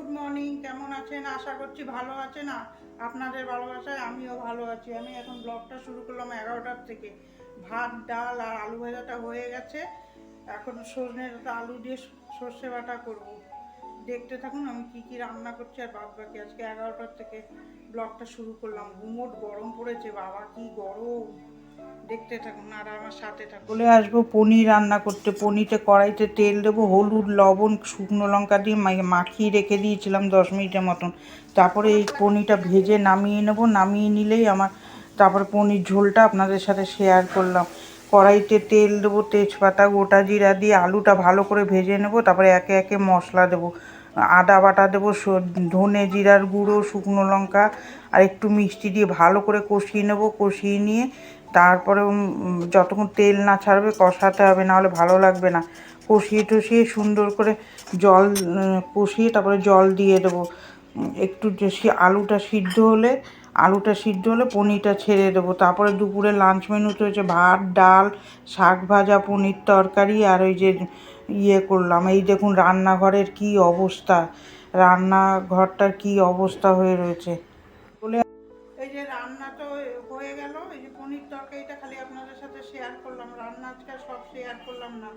Good morning কেমন আছেন? আশা করছি ভালো আছেন। আ- আপনাদের ভালোবাসায় আমিও ভালো আছি। আমি এখন ব্লগটা শুরু করলাম এগারোটার থেকে। ভাত, ডাল আর আলু ভাজাটা হয়ে গেছে। এখন সজনে আলু দিয়ে সর্ষে বাটা করব। দেখতে থাকুন আমি কি কি রান্না করছি আর বাদ বাকি আজকে এগারোটার থেকে ব্লগটা শুরু করলাম। গুমোট গরম পড়েছে, বাবা কি গরম। দেখতে থাকুন আর আমার সাথে থাকুন। বলে আসব, পনির রান্না করতে। পনিরতে কড়াইতে তেল দেবো, হলুদ, লবণ, শুকনো লঙ্কা দিয়ে মাখিয়ে রেখে দিয়েছিলাম দশ মিনিটের মতন। তারপরে এই পনিরটা ভেজে নামিয়ে নেব। নামিয়ে নিলেই আমার, তারপরে পনির ঝোলটা আপনাদের সাথে শেয়ার করলাম। কড়াইতে তেল দেবো, তেজপাতা, গোটা জিরা দিয়ে আলুটা ভালো করে ভেজে নেব। তারপরে একে একে মশলা দেবো। আদা বাটা দেবো ধনে জিরার গুঁড়ো, শুকনো লঙ্কা, আর একটু মিষ্টি দিয়ে ভালো করে কষিয়ে নেব। কষিয়ে নিয়ে তারপরে যতক্ষণ তেল না ছাড়বে কষাতে হবে, নাহলে ভালো লাগবে না। কষিয়ে টষিয়ে সুন্দর করে জল কষিয়ে তারপরে জল দিয়ে দেবো। একটু সি- আলুটা সিদ্ধ হলে, আলুটা সিদ্ধ হলে পনিরটা ছেড়ে দেবো। তারপরে দুপুরে লাঞ্চ মেনুতে হচ্ছে ভাত, ডাল, শাক ভাজা, পনির তরকারি আর ওই যে ইয়ে করলাম। এই দেখুন রান্নাঘরের কি অবস্থা। রান্নাঘরটার কি অবস্থা হয়ে রয়েছে। তরকারিটা খালি আপনাদের সাথে শেয়ার করলাম। রান্না আজকে সব শেয়ার করলাম না।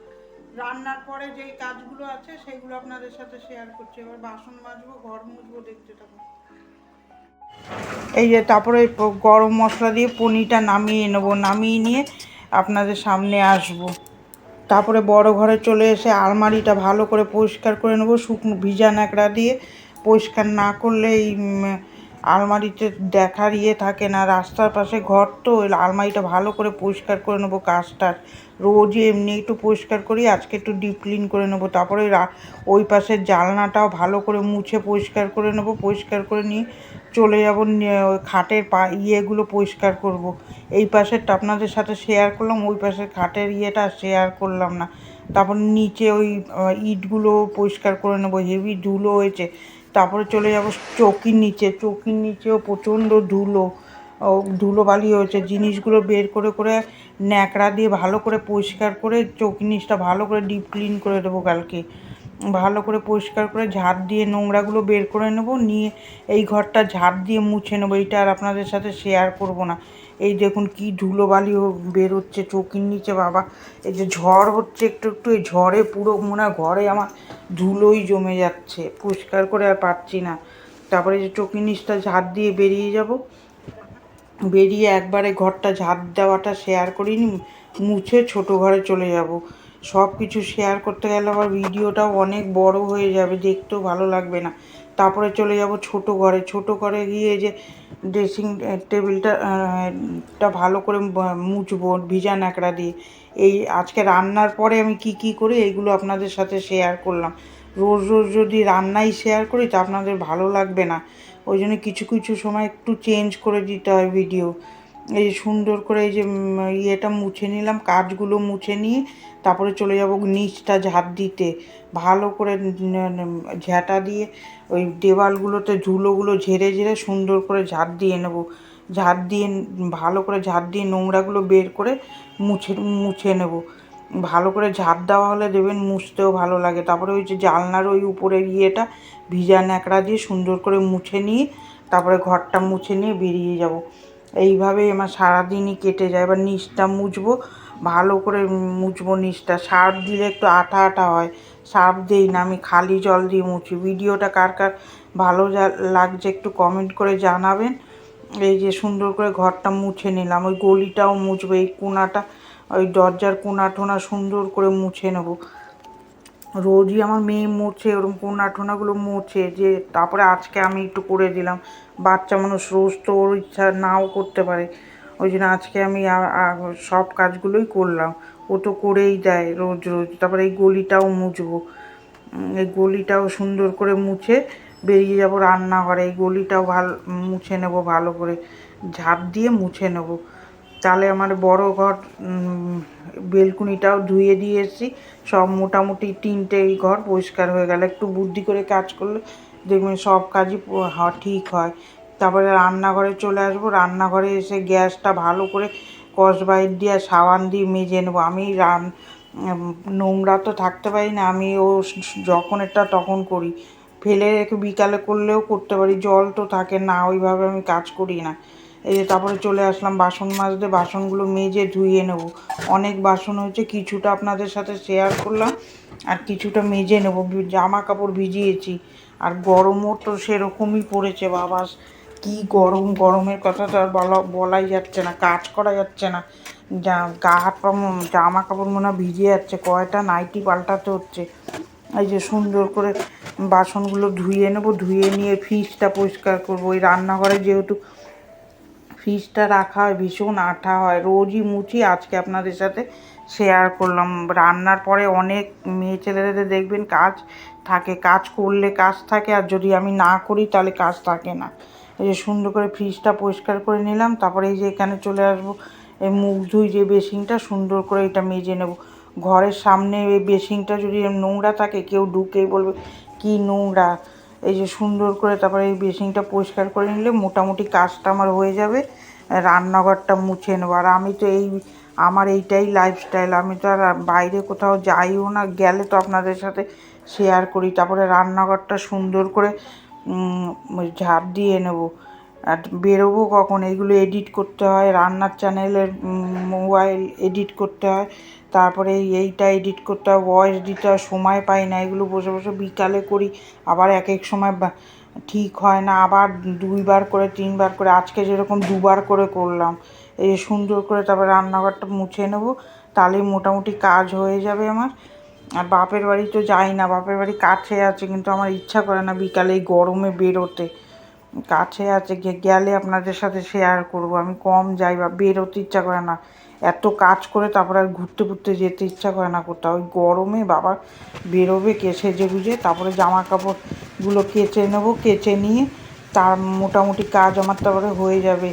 রান্নার পরে যেই কাজগুলো আছে সেগুলো আপনাদের সাথে শেয়ার করছি। এবার বাসন মাজবো, ঘর মুছবো দেখতে থাকুন। এই যে তারপরে গরম মশলা দিয়ে পনিরটা নামিয়ে নেব। নামিয়ে নিয়ে আপনাদের সামনে আসব। তারপরে বড় ঘরে চলে এসে আলমারিটা ভালো করে পরিষ্কার করে নেব। শুকনো ভিজা ন্যাকড়া দিয়ে পরিষ্কার না করলে এই আলমারিতে দেখার ইয়ে থাকে না, রাস্তার পাশে ঘর তো আলমারিটা ভালো করে পরিষ্কার করে নেব কাজটার রোজই এমনি একটু পরিষ্কার করি, আজকে একটু ডিপ ক্লিন করে নেব। তারপরে ওই পাশের জানলাটাও ভালো করে মুছে পরিষ্কার করে নেব, পরিষ্কার করে নিয়ে চলে যাব খাটের পা ইয়েগুলো পরিষ্কার করব। এই পাশেরটা আপনাদের সাথে শেয়ার করলাম, ওই পাশের খাটের ইয়েটা শেয়ার করলাম না। তারপর নিচে ওই ইটগুলো পরিষ্কার করে নেব, হেভি ধুলো হয়েছে। তারপরে চলে যাব চৌকির নিচে। চৌকির নিচেও প্রচণ্ড ধুলো, ও ধুলোবালি হয়েছে। জিনিসগুলো বের করে করে ন্যাকড়া দিয়ে ভালো করে পরিষ্কার করে চৌকি নিচটা ভালো করে ডিপ ক্লিন করে দেবো কালকে। ভালো করে পরিষ্কার করে ঝাড় দিয়ে নোংরাগুলো বের করে নেব, নিয়ে এই ঘরটা ঝাড় দিয়ে মুছে নেব। এইটা আর আপনাদের সাথে শেয়ার করব না। এই দেখুন কি ধুলোবালি বেরোচ্ছে চৌকির নিচে, বাবা। এই যে ঝড় হচ্ছে একটু একটু, এই ঝড়ে পুরো মনে ঘরে আমার ধুলোই জমে যাচ্ছে, পরিষ্কার করে আর পারছি না। তারপরে যে চৌকির নিচটা ঝাড় দিয়ে বেরিয়ে যাব। বেরিয়ে একবারে ঘরটা ঝাড় দেওয়াটা শেয়ার করিনি, মুছে ছোট ঘরে চলে যাব। সব কিছু শেয়ার করতে গেলে আবার ভিডিওটাও অনেক বড় হয়ে যাবে, দেখতেও ভালো লাগবে না। তারপরে চলে যাব ছোট ঘরে। ছোট ঘরে গিয়ে যে ড্রেসিং টেবিলটা ভালো করে মুছবো, ভিজা ন্যাকড়া দিয়ে। এই আজকে রান্নার পরে আমি কি কি করি এইগুলো আপনাদের সাথে শেয়ার করলাম। রোজ রোজ যদি রান্নাই শেয়ার করি তা আপনাদের ভালো লাগবে না। ওই জন্য কিছু কিছু সময় একটু চেঞ্জ করে দিতে হয় ভিডিও এই সুন্দর করে এই যে ইয়েটা মুছে নিলাম, কাজগুলো মুছে নিয়ে তারপরে চলে যাব নিচটা ঝাড় দিতে। ভালো করে ন- দিয়ে ওই দেওয়ালগুলোতে ঝুলোগুলো ঝেড়ে ঝেড়ে সুন্দর করে ঝাড় দিয়ে নেব। ঝাড় দিয়ে, ভালো করে ঝাড় দিয়ে নোংরাগুলো বের করে মুছে মুছে নেব। ভালো করে ঝাঁপ দেওয়া হলে দেবেন মুছতেও ভালো লাগে। তারপরে ওই যে জানলার ওই উপরের ইয়েটা ভিজা ন্যাকড়া দিয়ে সুন্দর করে মুছে নিয়ে তারপরে ঘরটা মুছে নিয়ে বেরিয়ে যাব। এইভাবেই আমার সারাদিনই কেটে যায়। এবার নিচটা মুছবো, ভালো করে মুছবো নিচটা। সার্ফ দিলে একটু আঠা আঠা হয়। সার্ফ দিই না, আমি খালি জল দিয়ে মুছি। ভিডিওটা কার কার ভালো লাগছে একটু কমেন্ট করে জানাবেন। এই যে সুন্দর করে ঘরটা মুছে নিলাম। ওই গলিটাও মুছবো, এই কোনাটা, ওই দরজার কোনা টোনা সুন্দর করে মুছে নেব। রোজই আমার মেয়ে মুছে ওরকম কোনা টোনাগুলো মুছে। যে তারপরে আজকে আমি একটু করে দিলাম। বাচ্চা মানুষ রোজ তো ওর ইচ্ছা নাও করতে পারে। ওই জন্য আজকে আমি সব কাজগুলোই করলাম। ও তো করেই দেয় রোজ রোজ। তারপরে এই গলিটাও মুছবো। এই গলিটাও সুন্দর করে মুছে বেরিয়ে যাব রান্নাঘরে। এই গলিটাও ভালো, মুছে নেব ভালো করে। ঝাঁপ দিয়ে মুছে নেব। তাহলে আমার বড় ঘর বেলকুনিটাও ধুয়ে দিয়ে এসেছি। সব মোটামুটি তিনটে এই ঘর পরিষ্কার হয়ে গেল। একটু বুদ্ধি করে কাজ করলে দেখবেন সব কাজই ঠিক হয়। তারপরে রান্নাঘরে চলে আসব, রান্নাঘরে এসে গ্যাসটা ভালো করে কসবাইট দিয়ে, সাবান দিয়ে মেজে নেব। আমি রান নোংরা তো থাকতে পারি না, আমি ও যখন এটা তখন করি। ফেলে রেখে বিকালে করলেও করতে পারি, জল তো থাকে না, ওইভাবে আমি কাজ করি না। এই যে তারপরে চলে আসলাম, বাসন মাজতে, বাসনগুলো মেজে ধুয়ে নেব। অনেক বাসন হয়েছে, কিছুটা আপনাদের সাথে শেয়ার করলাম, আর কিছুটা মেজে নেব, জামা কাপড় ভিজিয়েছি। আর গরমও তো সেরকমই পড়েছে বাবা। কি গরম, গরমের কথা তো আর বলা, বলাই যাচ্ছে না, কাজ করা যাচ্ছে না। যা, গা হাত পা জামা কাপড় মনে ভিজে যাচ্ছে, কয়টা নাইটি পাল্টাতে হচ্ছে। এই যে সুন্দর করে বাসনগুলো ধুয়ে নেব, ধুয়ে নিয়ে ফ্রিজটা পরিষ্কার করব। ওই রান্নাঘরে যেহেতু ফ্রিজটা রাখা হয়, ভীষণ আঠা হয়। রোজই মুছি আজকে আপনাদের সাথে শেয়ার করলাম। রান্নার পরে অনেক মেয়ে ছেলেদের দেখবেন কাজ থাকে, কাজ করলে কাজ থাকে, আর যদি আমি না করি তাহলে কাজ থাকে না। এই যে সুন্দর করে ফ্রিজটা পরিষ্কার করে নিলাম, তারপরে এই যে এখানে চলে আসব। এই মুখ ধুই যে বেসিনটা, সুন্দর করে এটা মেজে নেব। ঘরের সামনে এই বেসিনটা যদি নোংরা থাকে, কেউ ঢুকেই বলবে, কি নোংরা? এই যে সুন্দর করে তারপরে এই বেসিনটা পরিষ্কার করে নিলে মোটামুটি কাজটা আমার হয়ে যাবে, রান্নাঘরটা মুছে নেব। আর আমি তো এই, আমার এইটাই লাইফস্টাইল আমি তো আর বাইরে কোথাও যাইও না, গেলে তো আপনাদের সাথে শেয়ার করি। তারপরে রান্নাঘরটা সুন্দর করে ঝাঁপ দিয়ে নেব। আর বেরোবো কখন? এগুলো এডিট করতে হয়, রান্নার চ্যানেলের মোবাইল এডিট করতে হয়, তারপরে এইটা এডিট করতে হয় ভয়েস দিতে হয় সময় পাই না, এগুলো বসে বসে বিকালে করি, আবার এক এক সময় ঠিক হয় না, আবার দুইবার করে, তিনবার করে, আজকে যেরকম দুবার করে করলাম, এই সুন্দর করে তারপরে রান্নাঘরটা মুছে নেব, তাহলে মোটামুটি কাজ হয়ে যাবে আমার। আর বাপের বাড়ি তো যাই না, বাপের বাড়ি কাছে আছে, কিন্তু আমার ইচ্ছা করে না বিকালে এই গরমে বেরোতে। কাছে আছে গেলে আপনাদের সাথে শেয়ার করব। আমি কম যাই বা বেরোতে ইচ্ছা করে না। এত কাজ করে তারপরে আর ঘুরতে ঘুরতে যেতে ইচ্ছা করে না কোথাও। ওই গরমে বাবা বেরোবে, কে সেজে গুজে, তারপরে জামা কাপড়গুলো কেচে নেব, কেচে নিয়ে তার মোটামুটি কাজ আমার তারপরে হয়ে যাবে।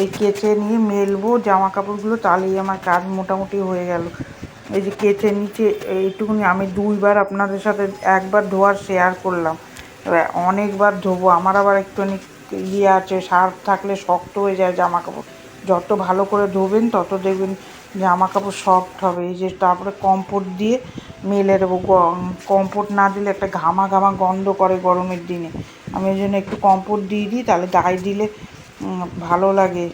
এই কেচে নিয়ে মেলবো জামা কাপড়গুলো তাহলেই আমার কাজ মোটামুটি হয়ে গেল। এই যে কেচে নিচে এইটুকুনি আমি দুইবার আপনাদের সাথে একবার ধোয়ার শেয়ার করলাম। এবার অনেকবার ধোবো। আমার আবার একটুখানি ইয়ে আছে সার্ফ থাকলে শক্ত হয়ে যায় জামা কাপড়। যত ভালো করে ধোবেন, তত দেখবেন জামা কাপড় সফট হবে। এই যে তারপরে কম্পোর্ট দিয়ে মেলে দেবো। কম্পোর্ট না দিলে একটা ঘামা ঘামা গন্ধ করে গরমের দিনে। আমি ওই জন্য একটু কম্পোর্ট দিয়ে দিই, তাহলে গায়ে দিলে ভালো লাগে।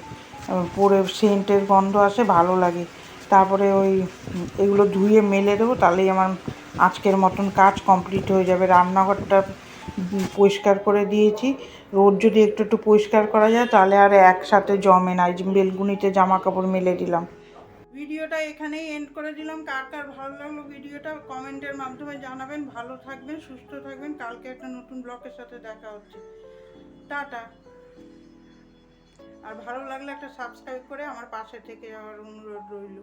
পরে সেন্টের গন্ধ আসে, ভালো লাগে। তারপরে ওই, এগুলো ধুয়ে মেলে দেবো, তাহলেই আমার আজকের মতন কাজ কমপ্লিট হয়ে যাবে। রান্নাঘরটা পরিষ্কার করে দিয়েছি। রোদ যদি একটু একটু পরিষ্কার করা যায়, তাহলে আর একসাথে জমে না। বেলগুনিতে জামা কাপড় মেলে দিলাম। ভিডিওটা এখানেই এন্ড করে দিলাম। কার কার ভালো লাগল ভিডিওটা কমেন্টের মাধ্যমে জানাবেন। ভালো থাকবেন, সুস্থ থাকবেন। কালকে একটা নতুন ব্লগের সাথে দেখা হচ্ছে। টাটা। আর ভালো লাগলে একটা সাবস্ক্রাইব করে আমার পাশে থেকে যাওয়ার অনুরোধ রইল।